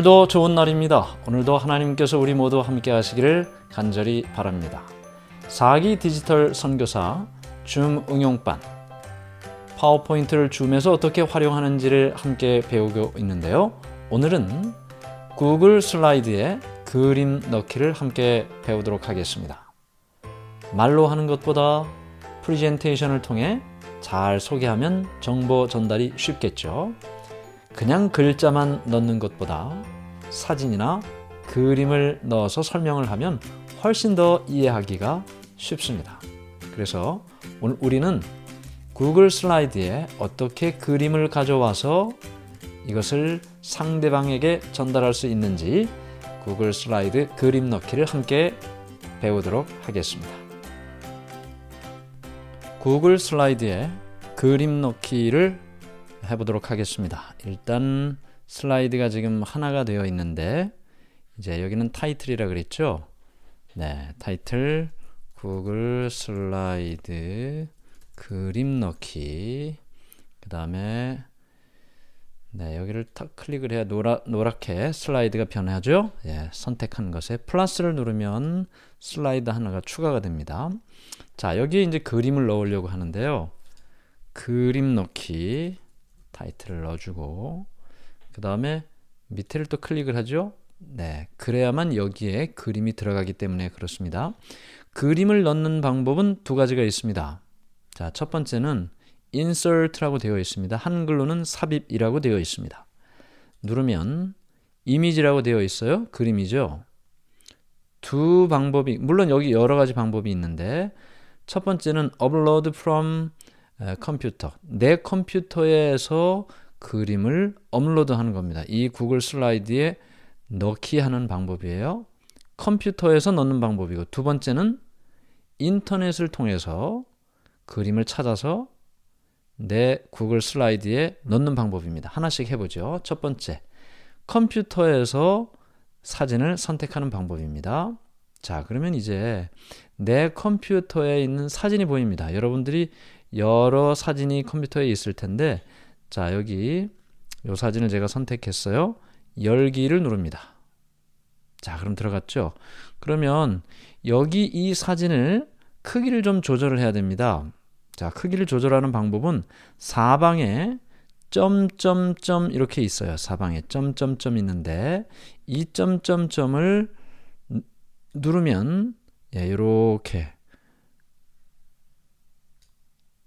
오늘도 좋은 날입니다. 오늘도 하나님께서 우리 모두 함께 하시기를 간절히 바랍니다. 4기 디지털 선교사 줌 응용반 파워포인트를 줌에서 어떻게 활용하는지를 함께 배우고 있는데요. 오늘은 구글 슬라이드에 그림 넣기를 함께 배우도록 하겠습니다. 말로 하는 것보다 프리젠테이션을 통해 잘 소개하면 정보 전달이 쉽겠죠. 그냥 글자만 넣는 것보다 사진이나 그림을 넣어서 설명을 하면 훨씬 더 이해하기가 쉽습니다. 그래서 오늘 우리는 구글 슬라이드에 어떻게 그림을 가져와서 이것을 상대방에게 전달할 수 있는지 구글 슬라이드 그림 넣기를 함께 배우도록 하겠습니다. 구글 슬라이드에 그림 넣기를 해보도록 하겠습니다. 일단 슬라이드가 지금 하나가 되어 있는데 이제 여기는 타이틀이라 그랬죠. 네, 타이틀 구글 슬라이드 그림 넣기 그 다음에 네, 여기를 탁 클릭을 해야 노라, 노랗게 슬라이드가 변하죠. 예, 선택한 것에 플러스를 누르면 슬라이드 하나가 추가가 됩니다. 자, 여기에 이제 그림을 넣으려고 하는데요. 그림 넣기 타이틀을 넣어주고 그 다음에 밑에를 또 클릭을 하죠. 네, 그래야만 여기에 그림이 들어가기 때문에 그렇습니다. 그림을 넣는 방법은 두 가지가 있습니다. 자, 첫 번째는 insert라고 되어 있습니다. 한글로는 삽입이라고 되어 있습니다. 누르면 이미지라고 되어 있어요. 그림이죠. 두 방법이 물론 여기 여러 가지 방법이 있는데 첫 번째는 upload from 컴퓨터 내 컴퓨터에서 그림을 업로드하는 겁니다. 이 구글 슬라이드에 넣기 하는 방법이에요. 컴퓨터에서 넣는 방법이고 두 번째는 인터넷을 통해서 그림을 찾아서 내 구글 슬라이드에 넣는 방법입니다. 하나씩 해보죠. 첫 번째, 컴퓨터에서 사진을 선택하는 방법입니다. 자, 그러면 이제 내 컴퓨터에 있는 사진이 보입니다. 여러분들이 여러 사진이 컴퓨터에 있을 텐데, 자, 여기 이 사진을 제가 선택했어요. 열기를 누릅니다. 자, 그럼 들어갔죠? 그러면 여기 이 사진을 크기를 좀 조절을 해야 됩니다. 자, 크기를 조절하는 방법은 사방에 점점점 이렇게 있어요. 사방에 점점점 있는데 이 점점점을 누르면 예, 이렇게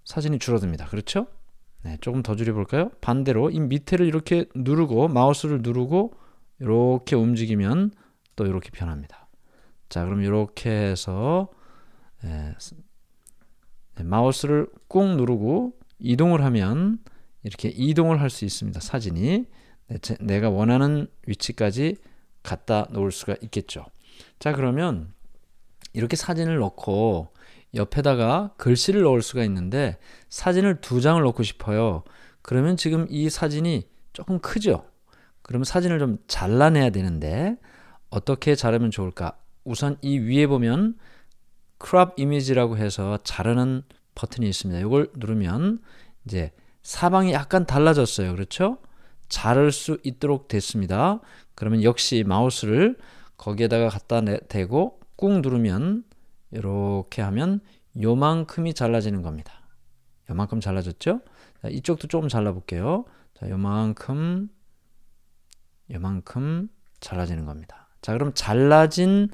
사진이 줄어듭니다. 그렇죠? 네, 조금 더 줄여볼까요? 반대로 이 밑에를 이렇게 누르고 마우스를 누르고 이렇게 움직이면 또 이렇게 변합니다. 자, 그럼 이렇게 해서 예, 네, 마우스를 꾹 누르고 이동을 하면 이렇게 이동을 할 수 있습니다. 사진이 네, 제, 내가 원하는 위치까지 갖다 놓을 수가 있겠죠. 자 그러면 이렇게 사진을 넣고 옆에다가 글씨를 넣을 수가 있는데 사진을 두 장을 넣고 싶어요. 그러면 지금 이 사진이 조금 크죠. 그러면 사진을 좀 잘라내야 되는데 어떻게 자르면 좋을까? 우선 이 위에 보면 크롭 이미지라고 해서 자르는 버튼이 있습니다. 이걸 누르면 이제 사방이 약간 달라졌어요. 그렇죠? 자를 수 있도록 됐습니다. 그러면 역시 마우스를 거기에다가 갖다 대고 꾹 누르면 이렇게 하면 요만큼이 잘라지는 겁니다. 요만큼 잘라졌죠? 자, 이쪽도 조금 잘라볼게요. 자, 요만큼, 요만큼 잘라지는 겁니다. 자, 그럼 잘라진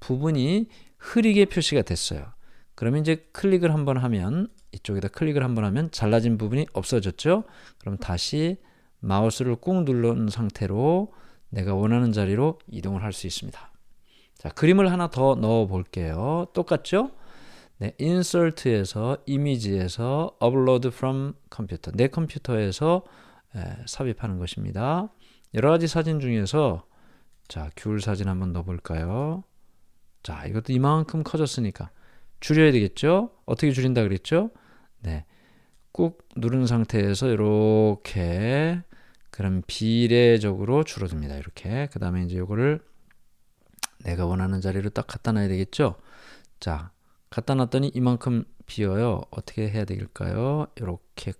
부분이 흐리게 표시가 됐어요. 그러면 이제 클릭을 한번 하면 이쪽에다 클릭을 한번 하면 잘라진 부분이 없어졌죠. 그럼 다시 마우스를 꾹 누른 상태로 내가 원하는 자리로 이동을 할 수 있습니다. 자, 그림을 하나 더 넣어 볼게요. 똑같죠? 네, insert에서 이미지에서 upload from 컴퓨터 내 컴퓨터에서 에, 삽입하는 것입니다. 여러 가지 사진 중에서 자, 귤 사진 한번 넣어 볼까요? 자, 이것도 이만큼 커졌으니까 줄여야 되겠죠? 어떻게 줄인다 그랬죠? 네. 꾹 누른 상태에서 이렇게 그럼 비례적으로 줄어듭니다. 이렇게. 그 다음에 이제 이거를 내가 원하는 자리로 딱 갖다 놔야 되겠죠? 자, 갖다 놨더니 이만큼 비어요. 어떻게 해야 될까요? 이렇게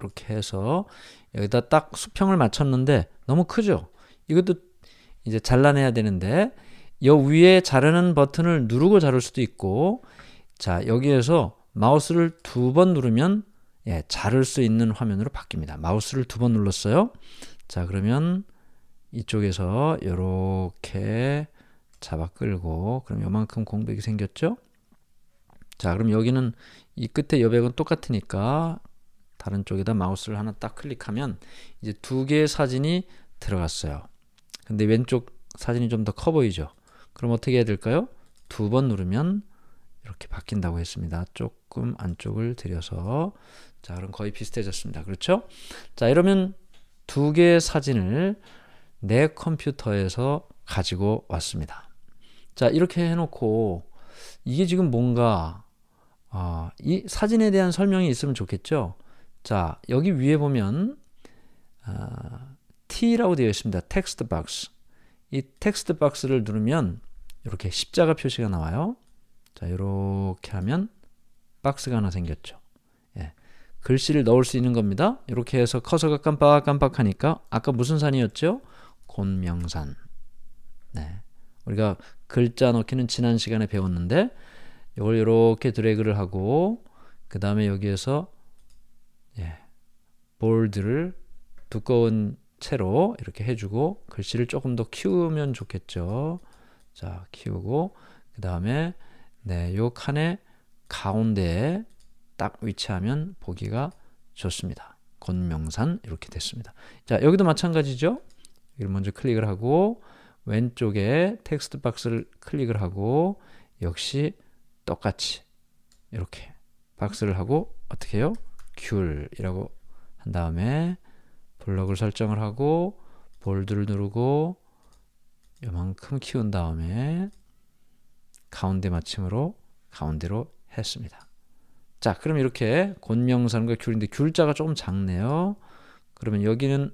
이렇게 해서 여기다 딱 수평을 맞췄는데 너무 크죠? 이것도 이제 잘라내야 되는데 여 위에 자르는 버튼을 누르고 자를 수도 있고 자 여기에서 마우스를 두 번 누르면 예, 자를 수 있는 화면으로 바뀝니다. 마우스를 두 번 눌렀어요. 자 그러면 이쪽에서 이렇게 잡아 끌고 그럼 요만큼 공백이 생겼죠? 자 그럼 여기는 이 끝에 여백은 똑같으니까 다른 쪽에다 마우스를 하나 딱 클릭하면 이제 두 개의 사진이 들어갔어요. 근데 왼쪽 사진이 좀 더 커 보이죠? 그럼 어떻게 해야 될까요? 두 번 누르면 이렇게 바뀐다고 했습니다. 조금 안쪽을 들여서 자 그럼 거의 비슷해졌습니다. 그렇죠? 자 이러면 두 개의 사진을 내 컴퓨터에서 가지고 왔습니다. 자 이렇게 해놓고 이게 지금 뭔가 어, 이 사진에 대한 설명이 있으면 좋겠죠. 자 여기 위에 보면 어, T라고 되어 있습니다. 텍스트 박스. 이 텍스트 박스를 누르면 이렇게 십자가 표시가 나와요. 자, 이렇게 하면 박스가 하나 생겼죠. 예. 글씨를 넣을 수 있는 겁니다. 이렇게 해서 커서가 깜빡깜빡하니까 아까 무슨 산이었죠? 곤명산. 네. 우리가 글자 넣기는 지난 시간에 배웠는데 이걸 이렇게 드래그를 하고 그 다음에 여기에서 예, 볼드를 두꺼운 채로 이렇게 해주고 글씨를 조금 더 키우면 좋겠죠. 자, 키우고 그 다음에 네, 요 칸의 가운데에 딱 위치하면 보기가 좋습니다. 권명산 이렇게 됐습니다. 자, 여기도 마찬가지죠. 여기를 먼저 클릭을 하고 왼쪽에 텍스트 박스를 클릭을 하고 역시 똑같이 이렇게 박스를 하고 어떻게 해요? 귤이라고 한 다음에 블럭을 설정을 하고 볼드를 누르고 요만큼 키운 다음에 가운데 마침으로 가운데로 했습니다. 자, 그럼 이렇게 곤명산과 귤인데 귤자가 조금 작네요. 그러면 여기는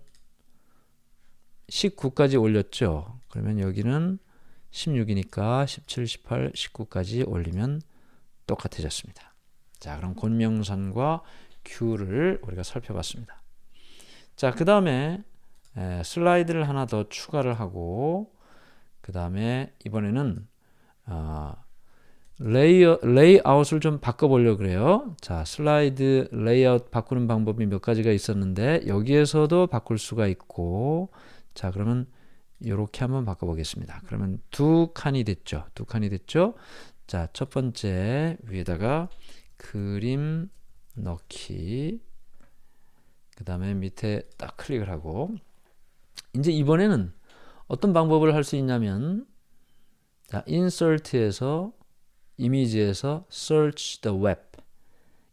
19까지 올렸죠. 그러면 여기는 16이니까 17, 18, 19까지 올리면 똑같아졌습니다. 자, 그럼 곤명산과 귤을 우리가 살펴봤습니다. 자, 그 다음에 슬라이드를 하나 더 추가를 하고 그 다음에 이번에는 어, 레이어, 레이아웃을 좀 바꿔보려고 그래요. 자, 슬라이드 레이아웃 바꾸는 방법이 몇 가지가 있었는데 여기에서도 바꿀 수가 있고 자, 그러면 이렇게 한번 바꿔보겠습니다. 그러면 두 칸이 됐죠. 두 칸이 됐죠. 자, 첫 번째 위에다가 그림 넣기 그 다음에 밑에 딱 클릭을 하고 이제 이번에는 어떤 방법을 할 수 있냐면 자, insert에서 이미지에서 search the web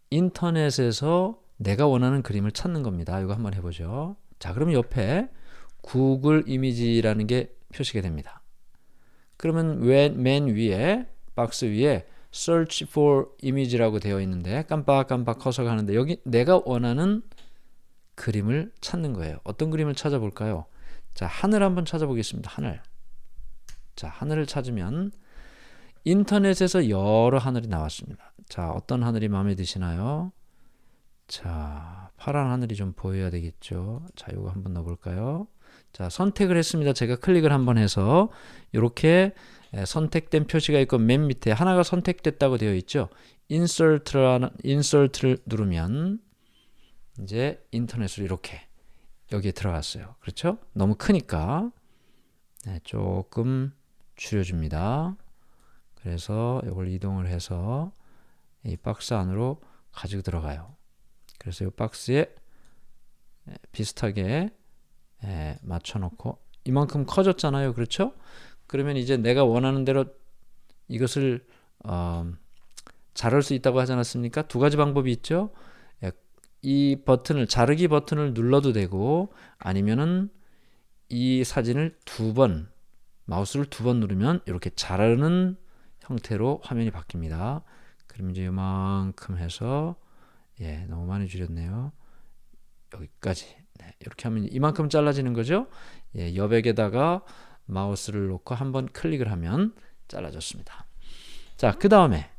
인터넷에서 내가 원하는 그림을 찾는 겁니다. 이거 한번 해보죠. 자, 그럼 옆에 구글 이미지라는 게 표시가 됩니다. 그러면 맨 위에 박스 위에 search for image라고 되어 있는데 깜빡깜빡 커서가 하는데 여기 내가 원하는 그림을 찾는 거예요. 어떤 그림을 찾아볼까요? 자, 하늘 한번 찾아보겠습니다. 하늘. 자, 하늘을 찾으면 인터넷에서 여러 하늘이 나왔습니다. 자, 어떤 하늘이 마음에 드시나요? 자, 파란 하늘이 좀 보여야 되겠죠. 자, 이거 한번 넣어 볼까요? 자, 선택을 했습니다. 제가 클릭을 한번 해서 이렇게 선택된 표시가 있고 맨 밑에 하나가 선택됐다고 되어 있죠. 인설트라는 인설트를 누르면 이제 인터넷으로 이렇게 여기에 들어갔어요. 그렇죠? 너무 크니까 네, 조금 줄여줍니다. 그래서 이걸 이동을 해서 이 박스 안으로 가지고 들어가요. 그래서 이 박스에 비슷하게 맞춰놓고 이만큼 커졌잖아요. 그렇죠? 그러면 이제 내가 원하는 대로 이것을 어, 자를 수 있다고 하지 않았습니까? 두 가지 방법이 있죠. 이 버튼을 자르기 버튼을 눌러도 되고 아니면은 이 사진을 두 번 마우스를 두 번 누르면 이렇게 자르는 형태로 화면이 바뀝니다. 그럼 이제 이만큼 해서 예 너무 많이 줄였네요. 여기까지 네, 이렇게 하면 이만큼 잘라지는 거죠. 예, 여백에다가 마우스를 놓고 한번 클릭을 하면 잘라졌습니다. 자, 그 다음에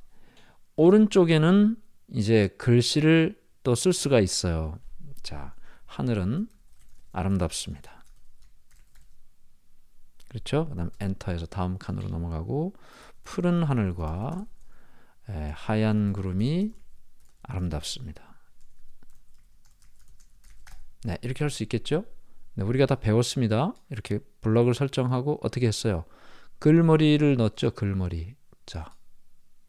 오른쪽에는 이제 글씨를 또 쓸 수가 있어요. 자, 하늘은 아름답습니다. 그렇죠? 그다음 엔터해서 다음 칸으로 넘어가고 푸른 하늘과 에, 하얀 구름이 아름답습니다. 네, 이렇게 할 수 있겠죠? 네, 우리가 다 배웠습니다. 이렇게 블럭을 설정하고 어떻게 했어요? 글머리를 넣었죠. 글머리. 자,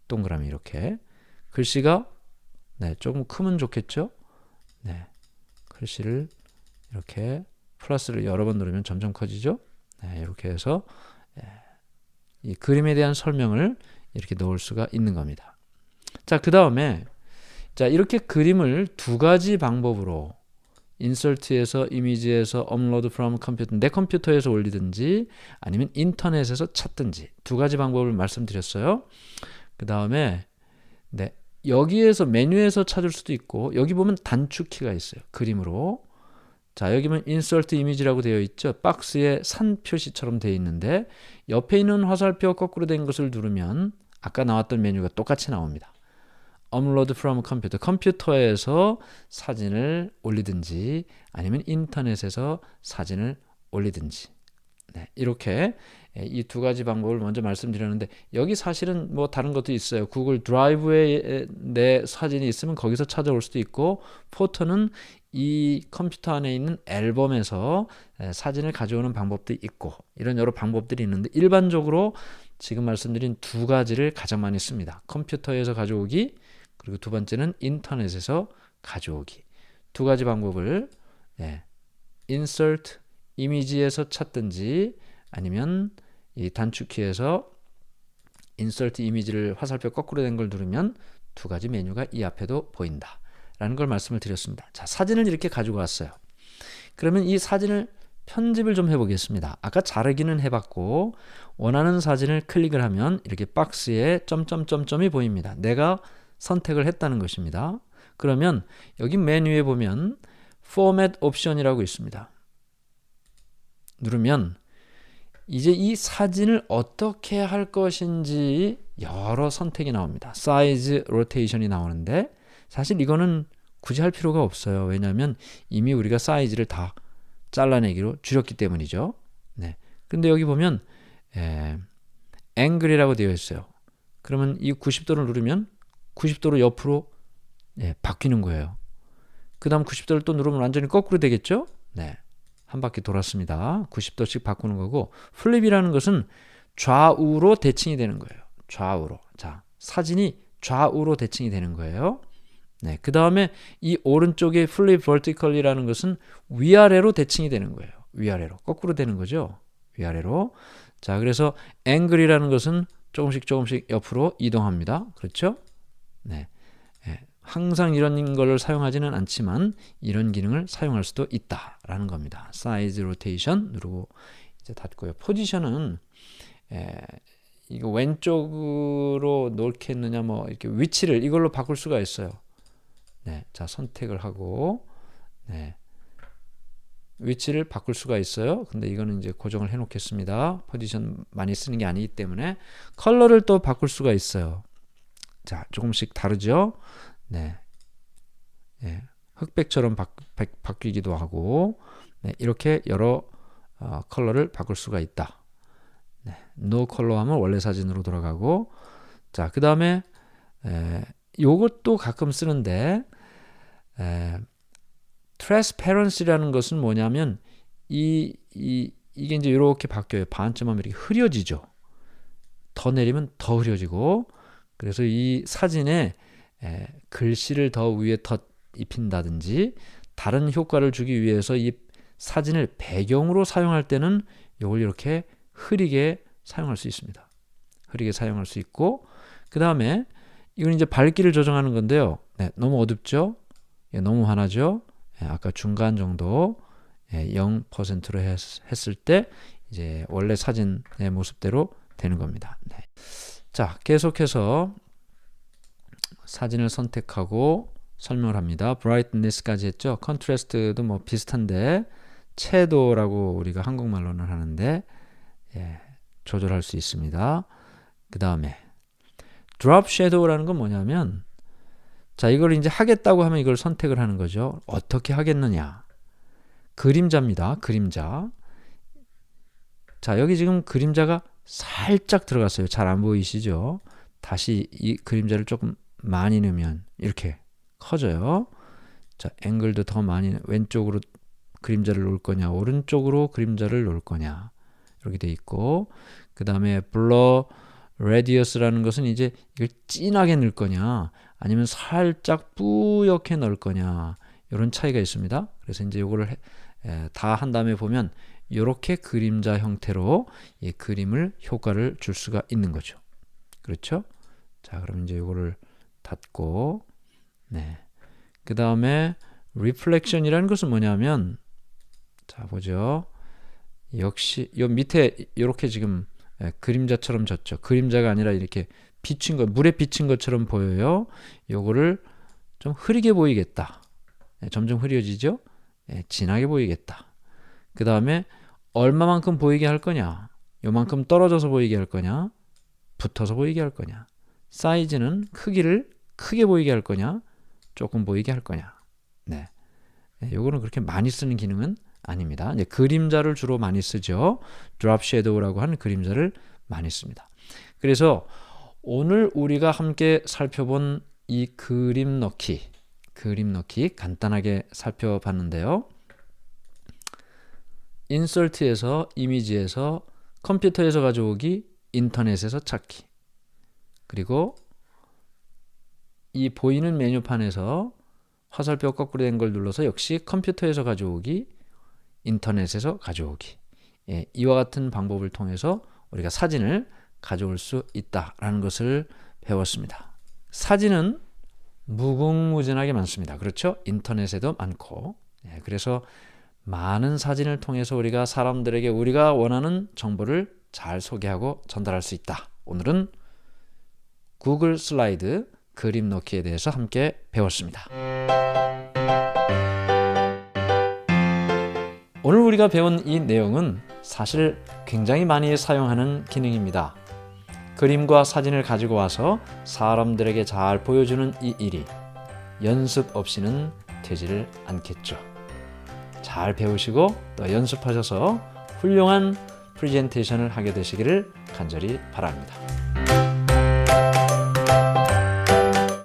동그라미 이렇게. 글씨가 네, 조금 크면 좋겠죠? 네. 글씨를 이렇게 플러스를 여러 번 누르면 점점 커지죠? 네, 이렇게 해서 예, 이 그림에 대한 설명을 이렇게 넣을 수가 있는 겁니다. 자, 그 다음에 자, 이렇게 그림을 두 가지 방법으로 인설트에서 이미지에서 업로드 프롬 컴퓨터 내 컴퓨터에서 올리든지 아니면 인터넷에서 찾든지 두 가지 방법을 말씀드렸어요. 그 다음에 네 여기에서 메뉴에서 찾을 수도 있고 여기 보면 단축키가 있어요. 그림으로 자 여기 보면 인설트 이미지라고 되어 있죠. 박스에 산 표시처럼 되어 있는데 옆에 있는 화살표 거꾸로 된 것을 누르면 아까 나왔던 메뉴가 똑같이 나옵니다. 업로드 프롬 컴퓨터 컴퓨터에서 사진을 올리든지 아니면 인터넷에서 사진을 올리든지 네, 이렇게 이 두 가지 방법을 먼저 말씀드렸는데 여기 사실은 뭐 다른 것도 있어요. 구글 드라이브에 내 사진이 있으면 거기서 찾아올 수도 있고 포토는 이 컴퓨터 안에 있는 앨범에서 사진을 가져오는 방법도 있고 이런 여러 방법들이 있는데 일반적으로 지금 말씀드린 두 가지를 가장 많이 씁니다. 컴퓨터에서 가져오기 그리고 두 번째는 인터넷에서 가져오기. 두 가지 방법을 네, insert 이미지에서 찾든지 아니면 이 단축키에서 insert 이미지를 화살표 거꾸로 된 걸 누르면 두 가지 메뉴가 이 앞에도 보인다. 라는 걸 말씀을 드렸습니다. 자, 사진을 이렇게 가지고 왔어요. 그러면 이 사진을 편집을 좀 해보겠습니다. 아까 자르기는 해봤고 원하는 사진을 클릭을 하면 이렇게 박스에 점점점점이 보입니다. 내가 선택을 했다는 것입니다. 그러면 여기 메뉴에 보면 Format 옵션이라고 있습니다. 누르면 이제 이 사진을 어떻게 할 것인지 여러 선택이 나옵니다. 사이즈, 로테이션이 나오는데 사실 이거는 굳이 할 필요가 없어요. 왜냐하면 이미 우리가 사이즈를 다 잘라내기로 줄였기 때문이죠. 네. 근데 여기 보면 에, 앵글이라고 되어 있어요. 그러면 이 90도를 누르면 90도로 옆으로 네, 바뀌는 거예요. 그 다음 90도를 또 누르면 완전히 거꾸로 되겠죠? 네. 한 바퀴 돌았습니다. 90도씩 바꾸는 거고, 플립이라는 것은 좌우로 대칭이 되는 거예요. 좌우로. 자, 사진이 좌우로 대칭이 되는 거예요. 네. 그 다음에 이 오른쪽에 플립 버티컬이라는 것은 위아래로 대칭이 되는 거예요. 위아래로. 거꾸로 되는 거죠. 위아래로. 자, 그래서 앵글이라는 것은 조금씩 조금씩 옆으로 이동합니다. 그렇죠? 네. 예, 항상 이런 걸 사용하지는 않지만 이런 기능을 사용할 수도 있다라는 겁니다. 사이즈 로테이션 누르고 이제 닫고요. 포지션은 예, 이거 왼쪽으로 놓겠느냐 뭐 이렇게 위치를 이걸로 바꿀 수가 있어요. 네, 자 선택을 하고 네. 위치를 바꿀 수가 있어요. 근데 이거는 이제 고정을 해 놓겠습니다. 포지션 많이 쓰는 게 아니기 때문에 컬러를 또 바꿀 수가 있어요. 자, 조금씩 다르죠? 네. 네. 흑백처럼 바, 바뀌기도 하고, 네, 이렇게 여러 어, 컬러를 바꿀 수가 있다. 네, no 컬러 하면 원래 사진으로 돌아가고, 자, 그 다음에, 요것도 가끔 쓰는데, 에, transparency라는 것은 뭐냐면, 이, 이, 이게 이제 이렇게 바뀌어요. 반쯤하면 이렇게 흐려지죠. 더 내리면 더 흐려지고, 그래서 이 사진에 에, 글씨를 더 위에 덧 입힌다든지 다른 효과를 주기 위해서 이 사진을 배경으로 사용할 때는 이걸 이렇게 흐리게 사용할 수 있습니다. 흐리게 사용할 수 있고 그 다음에 이건 이제 밝기를 조정하는 건데요. 네, 너무 어둡죠? 예, 너무 환하죠? 예, 아까 중간 정도 예, 0%로 했, 했을 때 이제 원래 사진의 모습대로 되는 겁니다. 네. 자, 계속해서 사진을 선택하고 설명을 합니다. brightness까지 했죠. contrast도 뭐 비슷한데 채도라고 우리가 한국말로는 하는데 예, 조절할 수 있습니다. 그 다음에 drop shadow라는 건 뭐냐면 자 이걸 이제 하겠다고 하면 이걸 선택을 하는 거죠. 어떻게 하겠느냐? 그림자입니다. 그림자. 자, 여기 지금 그림자가 살짝 들어갔어요. 잘 안 보이시죠? 다시 이 그림자를 조금 많이 넣으면 이렇게 커져요. 자, 앵글도 더 많이 왼쪽으로 그림자를 놓을 거냐, 오른쪽으로 그림자를 놓을 거냐. 이렇게 돼 있고 그다음에 블러 레디어스라는 것은 이제 이걸 진하게 넣을 거냐, 아니면 살짝 뿌옇게 넣을 거냐. 이런 차이가 있습니다. 그래서 이제 요거를 다 한 다음에 보면 이렇게 그림자 형태로 이 그림을 효과를 줄 수가 있는 거죠. 그렇죠? 자, 그럼 이제 이거를 닫고 네. 그 다음에 reflection이라는 것은 뭐냐면 자, 보죠. 역시 요 밑에 이렇게 지금 예, 그림자처럼 졌죠. 그림자가 아니라 이렇게 비친 것, 물에 비친 것처럼 보여요. 요거를 좀 흐리게 보이겠다. 예, 점점 흐려지죠? 예, 진하게 보이겠다. 그 다음에 얼마만큼 보이게 할 거냐? 요만큼 떨어져서 보이게 할 거냐? 붙어서 보이게 할 거냐? 사이즈는 크기를 크게 보이게 할 거냐? 조금 보이게 할 거냐? 네. 네, 요거는 그렇게 많이 쓰는 기능은 아닙니다. 이제 그림자를 주로 많이 쓰죠. 드롭 섀도우라고 하는 그림자를 많이 씁니다. 그래서 오늘 우리가 함께 살펴본 이 그림 넣기, 그림 넣기 간단하게 살펴봤는데요. 인설트에서 이미지에서 컴퓨터에서 가져오기, 인터넷에서 찾기. 그리고 이 보이는 메뉴판에서 화살표 거꾸로 된 걸 눌러서 역시 컴퓨터에서 가져오기, 인터넷에서 가져오기. 예, 이와 같은 방법을 통해서 우리가 사진을 가져올 수 있다라는 것을 배웠습니다. 사진은 무궁무진하게 많습니다. 그렇죠? 인터넷에도 많고. 예, 그래서 많은 사진을 통해서 우리가 사람들에게 우리가 원하는 정보를 잘 소개하고 전달할 수 있다. 오늘은 구글 슬라이드 그림 넣기에 대해서 함께 배웠습니다. 오늘 우리가 배운 이 내용은 사실 굉장히 많이 사용하는 기능입니다. 그림과 사진을 가지고 와서 사람들에게 잘 보여주는 이 일이 연습 없이는 되지를 않겠죠. 잘 배우시고 또 연습하셔서 훌륭한 프레젠테이션을 하게 되시기를 간절히 바랍니다.